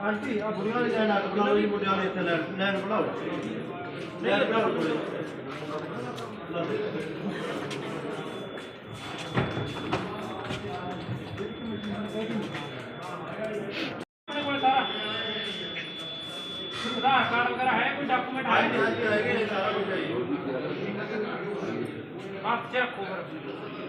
Aunty ਆ ਬੁੜੀਆਂ ਵਾਲੀ ਲੈਣ ਆ ਬੁਲਾਓ ਜੀ ਮੁੰਡਿਆਂ ਵਾਲੇ ਇੱਥੇ ਲੈਣ ਲੈਣ ਬਣਾਓ ਲੈਣ ਬਣਾਓ ਕੋਲੇ ਆਧਾਰ ਕਾਰਡ ਵਗੈਰਾ ਹੈ ਕੋਈ ਡਾਕੂਮੈਂਟ ਹਾਂਜੀ ਹਾਂਜੀ ਹੈਗੇ ਨੇ ਸਾਰਾ ਕੁਝ ਹੈ ਜੀ ਹੱਥ 'ਚ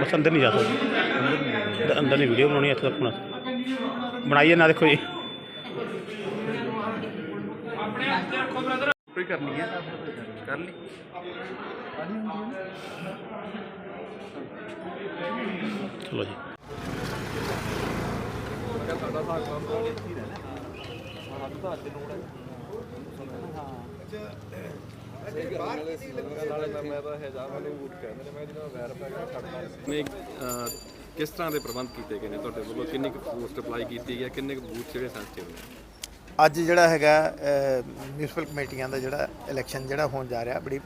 ਬਸ ਅੰਦਰ ਨਹੀਂ ਜਾ ਸਕਦੇ। ਅੰਦਰ ਨਹੀਂ ਵੀਡੀਓ ਬਣਾਉਣੀ ਇੱਥੇ ਤੱਕ ਹੁਣ ਬਣਾਈਏ ਨਾ ਦੇਖੋ ਜੀ। ਕੋਈ ਕਰਨੀ ਹੈ। ਕਰ ਲਈ। ਚਲੋ ਜੀ। ਨੇ ਕਿਸ ਤਰ੍ਹਾਂ ਦੇ ਪ੍ਰਬੰਧ ਕੀਤੇ ਗਏ ਨੇ ਤੁਹਾਡੇ ਵੱਲੋਂ? ਕਿੰਨੀ ਕੁ ਪੋਸਟ ਅਪਲਾਈ ਕੀਤੀ ਹੈ? ਕਿੰਨੇ ਕੁ ਬੂਥ ਜਿਹੜੇ ਸੈਂਸਿਟਿਵ ਨੇ? ਅੱਜ ਜਿਹੜਾ ਹੈਗਾ ਮਿਊਨਿਸਪਲ ਕਮੇਟੀਆਂ ਦਾ ਜਿਹੜਾ ਇਲੈਕਸ਼ਨ ਜਿਹੜਾ ਹੋਣ ਜਾ ਰਿਹਾ ਬੜੀ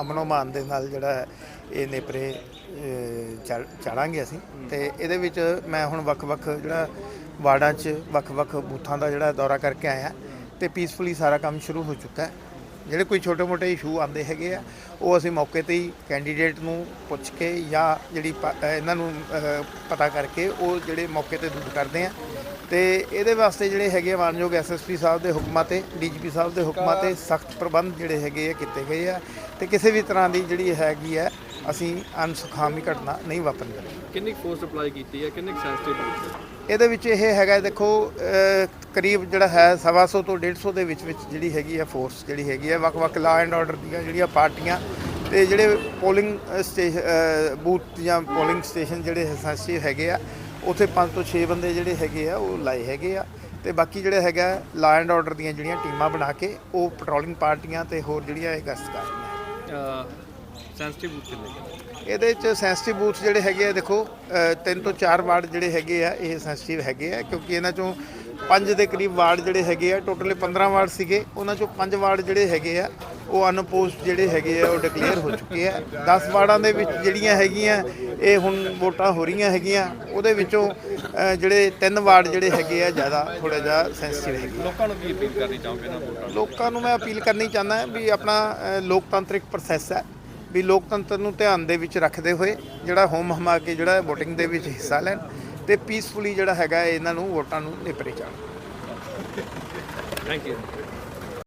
ਅਮਨੋਮਾਨ ਦੇ ਨਾਲ ਜਿਹੜਾ ਇਹ ਨੇਪਰੇ ਅਹ, ਚੜ੍ਹ- ਅਸੀਂ। ਤੇ ਇਹਦੇ ਵਿੱਚ ਮੈਂ ਹੁਣ ਵੱਖ-ਵੱਖ ਜਿਹੜਾ ਵਾਰਡਾਂ 'ਚ ਵੱਖ-ਵੱਖ ਬੂਥਾਂ ਦਾ ਜਿਹੜਾ ਦੌਰਾ ਕਰਕੇ ਆਇਆ। ਤੇ ਪੀਸਫੁਲੀ ਸਾਰਾ ਕੰਮ ਸ਼ੁਰੂ ਹੋ ਚੁੱਕਾ ਹੈ। ਜਿਹੜੇ ਕੋਈ ਛੋਟੇ-ਮੋਟੇ ਇਸ਼ੂ ਆਉਂਦੇ ਹੈਗੇ ਆ ਉਹ ਅਸੀਂ ਮੌਕੇ ਤੇ ਹੀ ਕੈਂਡੀਡੇਟ ਨੂੰ ਪੁੱਛ ਕੇ ਜਾਂ ਜਿਹੜੀ ਇਹਨਾਂ ਨੂੰ ਪਤਾ ਕਰਕੇ ਉਹ ਜਿਹੜੇ ਮੌਕੇ ਤੇ ਦੂਰ ਕਰਦੇ ਆ। ਤੇ ਇਹਦੇ ਵਾਸਤੇ ਜਿਹੜੇ ਹੈਗੇ ਆ ਮਾਨਯੋਗ ਐਸਐਸਪੀ ਸਾਹਿਬ ਦੇ ਹੁਕਮਾਂ ਤੇ ਡੀਜੀਪੀ ਸਾਹਿਬ ਦੇ ਹੁਕਮਾਂ ਤੇ ਸਖਤ ਪ੍ਰਬੰਧ ਜਿਹੜੇ ਹੈਗੇ ਆ ਕੀਤੇ ਗਏ ਆ। ਤੇ ਕਿਸੇ ਵੀ ਤਰ੍ਹਾਂ ਦੀ ਜਿਹੜੀ ਹੈਗੀ ਹੈ ਅਸੀਂ ਅਨਸੁਖਾਵੀ ਘਟਨਾ ਨਹੀਂ ਵਾਪਰਨ ਦੇਣੀ ਕਿੰਨੀ ਪੋਸਟ ਅਪਲਾਈ ਕੀਤੀ ਹੈ? ਕਿੰਨੇ ਸੈਂਸਿਟਿਵ ਇਹਦੇ ਵਿੱਚ ਇਹ ਹੈਗਾ ਦੇਖੋ ਅਹ, ਕਰੀਬ ਜਿਹੜਾ ਹੈ ਸਵਾ ਸੌ ਤੋਂ 150 ਦੇ ਵਿੱਚ ਵਿੱਚ ਜਿਹੜੀ ਹੈਗੀ ਹੈ ਫੋਰਸ ਜਿਹੜੀ ਹੈਗੀ ਹੈ ਵੱਖ-ਵੱਖ ਲਾ ਐਂਡ ਆਰਡਰ ਦੀਆਂ ਜਿਹੜੀਆਂ ਪਾਰਟੀਆਂ ਤੇ ਜਿਹੜੇ ਪੋਲਿੰਗ ਸਟੇਸ਼ਨ ਬੂਥ ਜਾਂ ਪੋਲਿੰਗ ਸਟੇਸ਼ਨ ਜਿਹੜੇ ਸੈਂਸਿਟਿਵ ਹੈਗੇ ਆ ਉੱਥੇ 5 ਤੋਂ 6 ਬੰਦੇ ਜਿਹੜੇ ਹੈਗੇ ਆ ਉਹ ਲਾਏ ਹੈਗੇ ਆ ਤੇ ਬਾਕੀ ਜਿਹੜਾ ਹੈਗਾ ਲਾ ਐਂਡ ਆਰਡਰ ਦੀਆਂ ਜਿਹੜੀਆਂ ਟੀਮਾਂ ਬਣਾ ਕੇ ਉਹ ਪੈਟਰੋਲਿੰਗ ਪਾਰਟੀਆਂ ਤੇ ਹੋਰ ਜਿਹੜੀਆਂ ਇਹ ਗਸ਼ਤ ਕਰ ਰਹੀਆਂ। ਸੈਂਸਿਟਿਵ ਬੂਥ ਕਿੰਨੇ? ਇਹਦੇ ਚ ਸੈਂਸਿਟਿਵ ਬੂਥ ਜਿਹੜੇ ਹੈਗੇ ਆ ਦੇਖੋ ਅ, ਤਿੰਨ ਤੋਂ ਚਾਰ ਵਾਰਡ ਜਿਹੜੇ ਹੈਗੇ ਆ ਇਹ ਸੈਂਸਿਟਿਵ ਹੈਗੇ ਆ ਕਿਉਂਕਿ ਇਹਨਾਂ ਚੋਂ ਪੰਜ ਦੇ ਕਰੀਬ ਵਾਰਡ ਜਿਹੜੇ ਹੈਗੇ ਆ ਟੋਟਲੀ 15 ਵਾਰਡ ਸੀਗੇ ਉਹਨਾਂ ਚੋਂ ਪੰਜ ਵਾਰਡ ਜਿਹੜੇ ਹੈਗੇ ਆ ਉਹ ਅਨਪੋਸਟ ਜਿਹੜੇ ਹੈਗੇ ਆ ਉਹ ਡਿਕਲੇਅਰ ਹੋ ਚੁੱਕੇ ਆ 10 ਵਾਰਡਾਂ ਦੇ ਵਿੱਚ ਜਿਹੜੀਆਂ ਹੈਗੀਆਂ ਇਹ ਹੁਣ ਵੋਟਾਂ ਹੋ ਰਹੀਆਂ ਹੈਗੀਆਂ ਉਹਦੇ ਵਿੱਚੋਂ ਅ, ਜਿਹੜੇ ਤਿੰਨ ਵਾਰਡ ਜਿਹੜੇ ਹੈਗੇ ਆ ਜ਼ਿਆਦਾ ਥੋੜਾ ਜਿਹਾ ਸੈਂਸਿਟਿਵ ਹੈਗੇ ਲੋਕਾਂ ਨੂੰ ਕੀ ਅਪੀਲ ਕਰਨੀ ਚਾਹੋਗੇ ਨਾ ਵੋਟਾਂ? ਲੋਕਾਂ ਨੂੰ ਮੈਂ ਅਪੀਲ ਕਰਨੀ ਚਾਹੁੰਦਾ ਵੀ ਆਪਣਾ ਅ, ਲੋਕਤੰਤਰਿਕ ਪ੍ਰੋਸੈਸ ਹੈ ਵੀ ਲੋਕਤੰਤਰ ਨੂੰ ਧਿਆਨ ਦੇ ਵਿੱਚ ਰੱਖਦੇ ਹੋਏ ਜਿਹੜਾ ਹੋਮ ਹਮਾ ਕੇ ਜਿਹੜਾ VOTING ਦੇ ਵਿੱਚ ਹਿੱਸਾ ਲੈਣ ਤੇ ਪੀਸਫੁਲੀ ਜਿਹੜਾ ਹੈਗਾ ਇਹਨਾਂ ਨੂੰ ਵੋਟਾਂ ਨੂੰ ਨਿਪਰੇ ਜਾਣ। Thank you